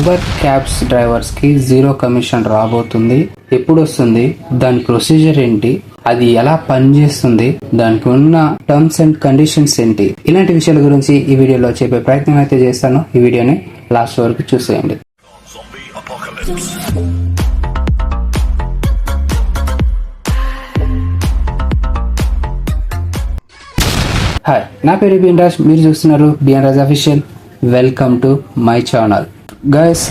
Uber cabs డ్రైవర్స్కి zero commission రాబోతుంది. ఎప్పుడు వస్తుంది దాని ప్రొసీజర్ ఏంటి? అది ఎలా పనిచేస్తుంది? దానికి ఉన్న టర్మ్స్ అండ్ కండిషన్స్ ఏంటి? ఇలాంటి విషయాల గురించి ఈ వీడియోలో చెప్పే ప్రయత్నం అయితే చేస్తాను. ఈ వీడియోని లాస్ట్ వరకు చూసేయండి. హాయ్ నా పేరు బిఎన్ రాజ్ మీరు చూస్తున్నారు BN Raj official welcome to my channel guys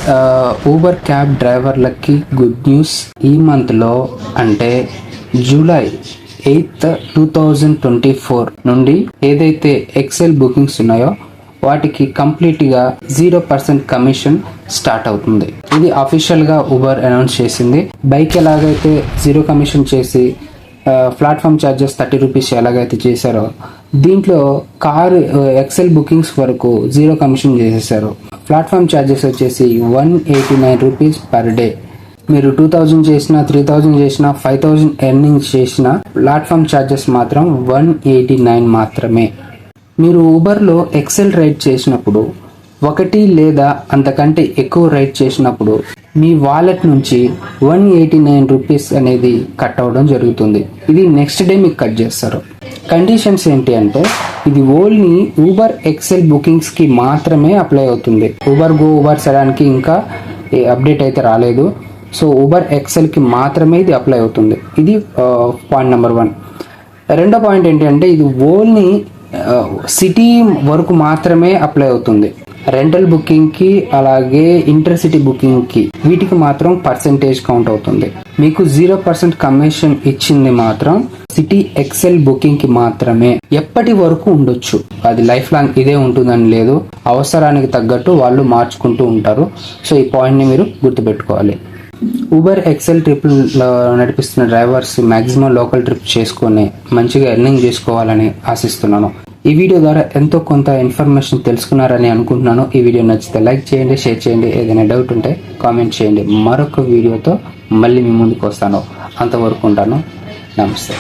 Uber cab డ్రైవర్లకి good news ఈ మంత్లో అంటే July eighth two thousand twenty four నుండి ఏదైతే ఎక్సెల్ బుకింగ్స్ ఉన్నాయో వాటికి కంప్లీట్గా జీరో పర్సెంట్ కమిషన్ స్టార్ట్ అవుతుంది. ఇది అఫీషియల్గా ఊబర్ అనౌన్స్ చేసింది. బైక్ ఎలాగైతే జీరో కమిషన్ చేసి ప్లాట్ఫామ్ ఛార్జెస్ థర్టీ రూపీస్ ఎలాగైతే చేశారో దీంట్లో కారు uh, ఎక్సెల్ బుకింగ్స్ వరకు జీరో కమిషన్ చేసేసారు. ప్లాట్ఫామ్ ఛార్జెస్ వచ్చేసి one eighty nine rupees per day. మీరు టూ థౌజండ్ చేసిన త్రీ థౌజండ్ చేసిన ఫైవ్ థౌజండ్ ఎర్నింగ్స్ చేసిన ప్లాట్ఫామ్ ఛార్జెస్ మాత్రం వన్ ఎయిటీ నైన్ మాత్రమే. మీరు ఊబర్లో ఎక్సెల్ రైడ్ చేసినప్పుడు ఒకటి లేదా అంతకంటే ఎక్కువ రైడ్ చేసినప్పుడు మీ వాలెట్ నుంచి వన్ ఎయిటీ నైన్ రూపీస్ అనేది కట్ అవ్వడం జరుగుతుంది. ఇది నెక్స్ట్ డే మీకు కట్ చేస్తారు. కండిషన్స్ ఏంటి అంటే ఇది ఓన్లీ ఊబర్ ఎక్సెల్ బుకింగ్స్కి మాత్రమే అప్లై అవుతుంది. ఊబర్ గో ఊబర్ సెడాన్కి ఇంకా అప్డేట్ అయితే రాలేదు. సో ఊబర్ ఎక్సెల్కి మాత్రమే ఇది అప్లై అవుతుంది. ఇది పాయింట్ నెంబర్ వన్ రెండో పాయింట్ ఏంటి అంటే ఇది ఓన్లీ సిటీ వరకు మాత్రమే అప్లై అవుతుంది. రెంటల్ బుకింగ్కి అలాగే ఇంటర్సిటీ బుకింగ్కి వీటికి మాత్రం పర్సంటేజ్ కౌంట్ అవుతుంది. మీకు జీరో పర్సెంట్ కమిషన్ ఇచ్చింది మాత్రం సిటీ ఎక్సెల్ బుకింగ్కి మాత్రమే ఎప్పటి వరకు ఉండొచ్చు? అది లైఫ్ లాంగ్ ఇదే ఉంటుందని లేదు. అవసరానికి తగ్గట్టు వాళ్ళు మార్చుకుంటూ ఉంటారు. సో ఈ పాయింట్ని మీరు గుర్తుపెట్టుకోవాలి. ఊబర్ ఎక్సెల్ ట్రిప్ నడిపిస్తున్న డ్రైవర్స్ మాక్సిమం లోకల్ ట్రిప్ చేసుకొని మంచిగా ఎర్నింగ్ చేసుకోవాలని ఆశిస్తున్నాను. ఈ వీడియో ద్వారా ఎంతో కొంత ఇన్ఫర్మేషన్ తెలుసుకున్నారని అనుకుంటున్నాను. ఈ వీడియో నచ్చితే లైక్ చేయండి షేర్ చేయండి. ఏదైనా డౌట్ ఉంటే కామెంట్ చేయండి. మరొక వీడియోతో మళ్ళీ మీ ముందుకు వస్తాను. అంతవరకు ఉంటాను. నమస్తే.